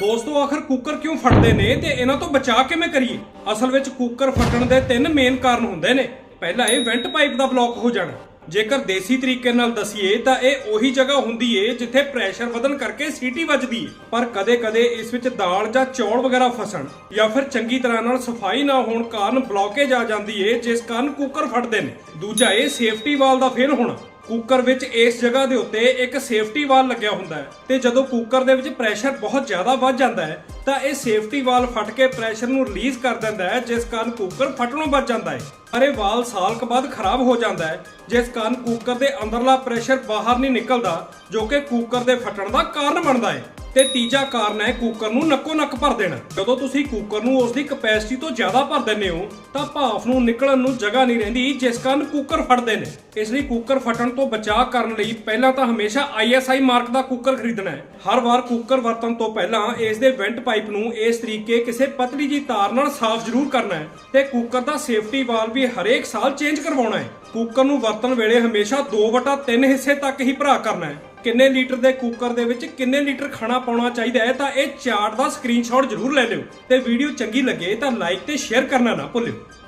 ਦੋਸਤੋ, ਆਖਰ ਕੁੱਕਰ ਕਿਉਂ ਫਟਦੇ ਨੇ ਤੇ ਇਹਨਾਂ ਤੋਂ ਬਚਾਅ ਕਿਵੇਂ ਕਰੀਏ? ਅਸਲ ਵਿੱਚ ਕੁੱਕਰ ਫਟਣ ਦੇ ਤਿੰਨ ਮੇਨ ਕਾਰਨ ਹੁੰਦੇ ਨੇ। ਪਹਿਲਾ ਇਹ ਵੈਂਟ ਪਾਈਪ ਦਾ ਬਲੌਕ ਹੋ ਜਾਣਾ। ਜੇਕਰ ਦੇਸੀ ਤਰੀਕੇ ਨਾਲ ਦਸੀਏ, ਤਾਂ ਇਹ ਉਹੀ ਜਗ੍ਹਾ ਹੁੰਦੀ ਏ ਜਿੱਥੇ ਪ੍ਰੈਸ਼ਰ ਵਧਣ ਕਰਕੇ ਸੀਟੀ ਵੱਜਦੀ ਏ। ਪਰ ਕਦੇ-ਕਦੇ ਇਸ ਵਿੱਚ ਦਾਲ ਜਾਂ ਚੌਲ ਵਗੈਰਾ ਫਸਣ ਜਾਂ ਫਿਰ ਚੰਗੀ ਤਰ੍ਹਾਂ ਨਾਲ ਸਫ਼ਾਈ ਨਾ ਹੋਣ ਕਾਰਨ ਬਲੌਕੇਜ ਆ ਜਾਂਦੀ ਏ, ਜਿਸ ਕਾਰਨ ਕੁੱਕਰ ਫਟਦੇ ਨੇ। ਦੂਜਾ ਇਹ ਸੇਫਟੀ ਵਾਲ ਦਾ ਫੇਲ ਹੋਣਾ। ਕੁੱਕਰ ਵਿੱਚ ਇਸ ਜਗ੍ਹਾ ਦੇ ਉੱਤੇ ਇੱਕ ਸੇਫਟੀ ਵਾਲ ਲੱਗਿਆ ਹੁੰਦਾ ਹੈ ਤੇ ਜਦੋਂ ਕੁੱਕਰ ਦੇ ਵਿੱਚ ਪ੍ਰੈਸ਼ਰ ਬਹੁਤ ਜ਼ਿਆਦਾ ਵੱਧ ਜਾਂਦਾ ਹੈ, ਤਾਂ ਇਹ ਸੇਫਟੀ ਵਾਲ ਫਟ ਕੇ ਪ੍ਰੈਸ਼ਰ ਨੂੰ ਰਿਲੀਜ਼ ਕਰ ਦਿੰਦਾ ਹੈ, ਜਿਸ ਕਾਰਨ ਕੁੱਕਰ ਫਟਣੋਂ ਬਚ ਜਾਂਦਾ ਹੈ। ਪਰ ਇਹ ਵਾਲ ਸਾਲ ਕੁ ਬਾਅਦ ਖਰਾਬ ਹੋ ਜਾਂਦਾ ਹੈ, ਜਿਸ ਕਾਰਨ ਕੁੱਕਰ ਦੇ ਅੰਦਰਲਾ ਪ੍ਰੈਸ਼ਰ ਬਾਹਰ ਨਹੀਂ ਨਿਕਲਦਾ, ਜੋ ਕਿ ਕੁੱਕਰ ਦੇ ਫਟਣ ਦਾ ਕਾਰਨ ਬਣਦਾ ਹੈ। ਤੇ ਤੀਜਾ ਕਾਰਨ ਹੈ ਕੁੱਕਰ ਨੂੰ ਨੱਕੋ ਨੱਕ ਭਰ ਦੇਣਾ। ਜਦੋਂ ਤੁਸੀਂ ਕੁੱਕਰ ਨੂੰ ਉਸ ਦੀ ਕਪੈਸਿਟੀ ਤੋਂ ਜ਼ਿਆਦਾ ਭਰ ਦਿੰਦੇ ਹੋ, ਤਾਂ ਭਾਫ਼ ਨੂੰ ਨਿਕਲਣ ਨੂੰ ਜਗ੍ਹਾ ਨਹੀਂ ਰਹਿੰਦੀ, ਜਿਸ ਕਾਰਨ ਕੁੱਕਰ ਫਟਦੇ ਨੇ। ਇਸ ਲਈ ਕੁੱਕਰ ਫਟਣ ਤੋਂ ਬਚਾਅ ਕਰਨ ਲਈ ਪਹਿਲਾਂ ਤਾਂ ਹਮੇਸ਼ਾ ISI ਮਾਰਕ ਦਾ ਕੁੱਕਰ ਖਰੀਦਣਾ ਹੈ। ਹਰ ਵਾਰ ਕੁੱਕਰ ਵਰਤਣ ਤੋਂ ਪਹਿਲਾਂ ਇਸ ਦੇ ਵੈਂਟ ਪਾਈਪ ਨੂੰ ਇਸ ਤਰੀਕੇ ਕਿਸੇ ਪਤਲੀ ਜੀ ਤਾਰ ਨਾਲ ਸਾਫ਼ ਜ਼ਰੂਰ ਕਰਨਾ ਹੈ ਤੇ ਕੁੱਕਰ ਦਾ ਸੇਫਟੀ ਵਾਲ ਵੀ ਹਰੇਕ ਸਾਲ ਚੇਂਜ ਕਰਵਾਉਣਾ ਹੈ। ਕੁੱਕਰ ਨੂੰ ਵਰਤਣ ਵੇਲੇ ਹਮੇਸ਼ਾ 2/3 ਹਿੱਸੇ ਤੱਕ ਹੀ ਭਰਾ ਕਰਨਾ ਹੈ। ਕਿੰਨੇ ਲੀਟਰ ਦੇ ਕੁੱਕਰ ਦੇ ਵਿੱਚ ਕਿੰਨੇ ਲੀਟਰ ਖਾਣਾ ਪਾਉਣਾ ਚਾਹੀਦਾ ਹੈ, ਤਾਂ ਇਹ ਚਾਰਟ ਦਾ ਸਕਰੀਨਸ਼ਾਟ ਜ਼ਰੂਰ ਲੈ ਲਿਓ ਤੇ ਵੀਡੀਓ ਚੰਗੀ ਲੱਗੇ ਤਾਂ ਲਾਈਕ ਤੇ ਸ਼ੇਅਰ ਕਰਨਾ ਨਾ ਭੁੱਲਿਓ।